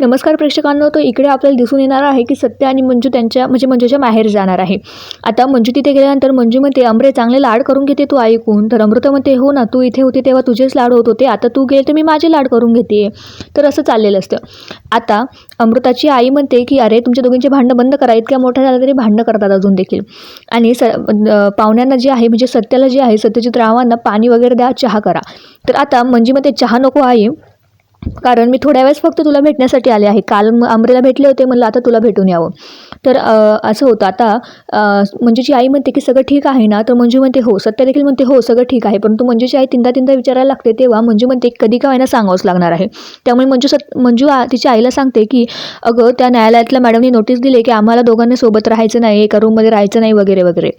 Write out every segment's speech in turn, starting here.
नमस्कार प्रेक्षकांनो तो इकडे आपल्याला दिसून येणार आहे की सत्य आणि मंजू त्यांच्या म्हणजे मंजूच्या माहेर जाणार आहे. आता मंजू तिथे गेल्यानंतर मंजू म्हणते अमरे चांगले लाड करून घेते तू ऐकून. तर अमृता म्हणते हो ना तू इथे होती तेव्हा तुझेच लाड होत होते आता तू गेले तर मी माझे लाड करून घेते. तर असं चाललेलं असतं. आता अमृताची आई म्हणते की अरे तुमच्या दोघींचे भांडणं बंद करा इतक्या मोठ्या झाल्या तरी भांडणं करतात अजून देखील. आणि स पाहुण्यांना जे आहे म्हणजे सत्याला जे आहे सत्यजित रावांना पाणी वगैरे द्या चहा करा. तर आता मंजूमध्ये चहा नको आहे कारण मी थोड्या वेळेस फक्त तुला भेटण्यासाठी आले आहे. काल आमरेला भेटले होते म्हणलं आता तुला भेटून यावं. तर असं होतं. आता मंजूची म्हणजे आई म्हणते की सगळं ठीक आहे ना तर मंजू म्हणते हो. सत्य देखील म्हणते हो सगळं ठीक आहे. परंतु मंजूची आई तीनदा तीनदा विचारायला लागते तेव्हा मंजू म्हणते कधी का व्हायला सांगावंच लागणार आहे? त्यामुळे मंजू सत मंजू तिच्या आईला सांगते की अगं त्या न्यायालयातल्या मॅडमनी नोटीस दिली की आम्हाला दोघांना सोबत राहायचं नाही एका रूममध्ये राहायचं नाही वगैरे वगैरे.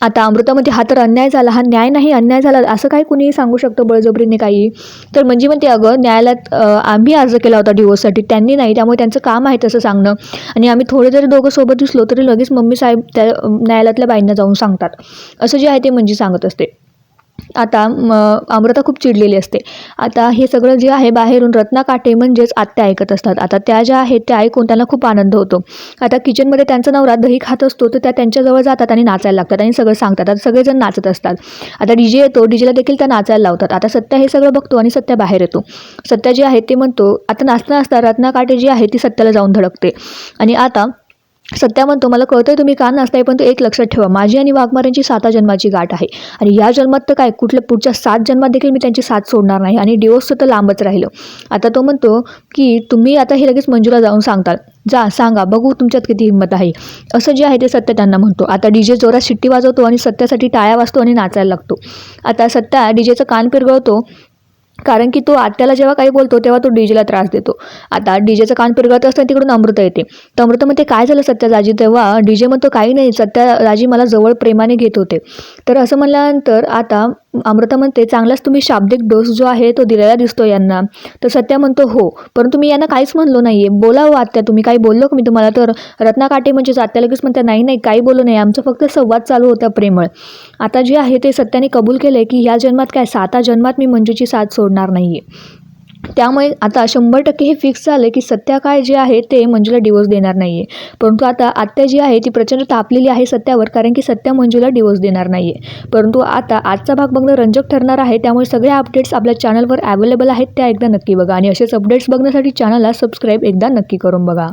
आता अमृतामध्ये हा तर अन्याय झाला हा न्याय नाही अन्याय झाला असं काय कुणीही सांगू शकतो बळजबरीने काही. तर म्हणजे म्हणते अगं न्यायालयात आम्ही अर्ज केला होता डिवोर्ससाठी त्यांनी नाही त्यामुळे त्यांचं काम आहे तसं सांगणं. आणि आम्ही थोडे जरी दोघं सोबत दिसलो तरी लगेच मम्मी साहेब त्या न्यायालयातल्या बाईंना जाऊन सांगतात. असं जे आहे ते म्हणजे सांगत असते. आता म अमृता खूप चिडलेली असते. आता हे सगळं जे आहे बाहेरून रत्ना काटे म्हणजेच आत्या ऐकत असतात. आता त्या ज्या आहेत त्या ऐकून त्यांना खूप आनंद होतो. आता किचनमध्ये त्यांचा नवरा दही खात असतो तर त्या त्यांच्याजवळ जातात आणि नाचायला लागतात आणि सगळं सांगतात. आता सगळेजण नाचत असतात. आता डी जे येतो डी जेला देखील त्या नाचायला लावतात. आता सत्या हे सगळं बघतो आणि सत्या बाहेर येतो. सत्या जे आहे ते म्हणतो आता नाचता नाचता रत्ना काटे जी आहे ती सत्याला जाऊन धडकते. आणि आता सत्या म्हणतो मला कळतंय तुम्ही का नाचताय पण तो एक लक्षात ठेवा. माझी आणि वाघमाऱ्यांची साता जन्माची गाठ आहे. आणि या जन्मात तर काय कुठल्या पुढच्या सात जन्मात देखील मी त्यांची साथ सोडणार नाही. आणि डिवोर्सचं तर लांबच राहिलं. आता तो म्हणतो की तुम्ही आता हे लगेच मंजूला जाऊन सांगताल. जा सांगा बघू तुमच्यात किती हिंमत आहे. असं जे आहे ते सत्य त्यांना म्हणतो. आता डी जे जोरात शिट्टी वाजवतो आणि सत्यासाठी टाळ्या वाजतो आणि नाचायला लागतो. आता सत्या डी जेचं कान पिरगळतो. कारण की तो आत्याला जेव्हा काही बोलतो तेव्हा तो डीजेला त्रास देतो. आता डीजेचं कान पिरगळत असताना तिकडून अमृता येते. तर अमृता म्हणते काय झालं सत्या राजी तेव्हा डीजे म्हणतो काही नाही सत्या राजी मला जवळ प्रेमाने घेत होते. तर असं म्हणल्यानंतर आता अमृता म्हणते चांगलाच तुम्ही शाब्दिक डोस जो आहे तो दिलेला दिसतो यांना. तर सत्या म्हणतो हो परंतु मी यांना काहीच म्हणलो नाही आहे बोलावं आत्या तुम्ही. काही बोललो का मी तुम्हाला? तर रत्ना काटे म्हणजेच आत्या लगेच म्हणते नाही नाही काही बोलू नाही. आमचं फक्त संवाद चालू होता प्रेमळ. आता जे आहे ते सत्याने कबूल केलं की ह्या जन्मात काय साता जन्मात मी मंजूची साथ सोडणार नाही आहे त्यामुळे आता शंभर टक्के हे फिक्स झालं की सत्या काय जे आहे ते मंजूला डिवोर्स देणार नाही आहे परंतु आता आत्या जी आहे ती प्रचंड तापलेली आहे सत्यावर कारण की सत्या मंजूला डिवोर्स देणार नाही आहे परंतु आता आजचा भाग बघणं रंजक ठरणार आहे त्यामुळे सगळे अपडेट्स आपल्या चॅनलवर अवेलेबल आहेत त्या एकदा नक्की बघा. आणि असेच अपडेट्स बघण्यासाठी चॅनलला सबस्क्राईब एकदा नक्की करून बघा.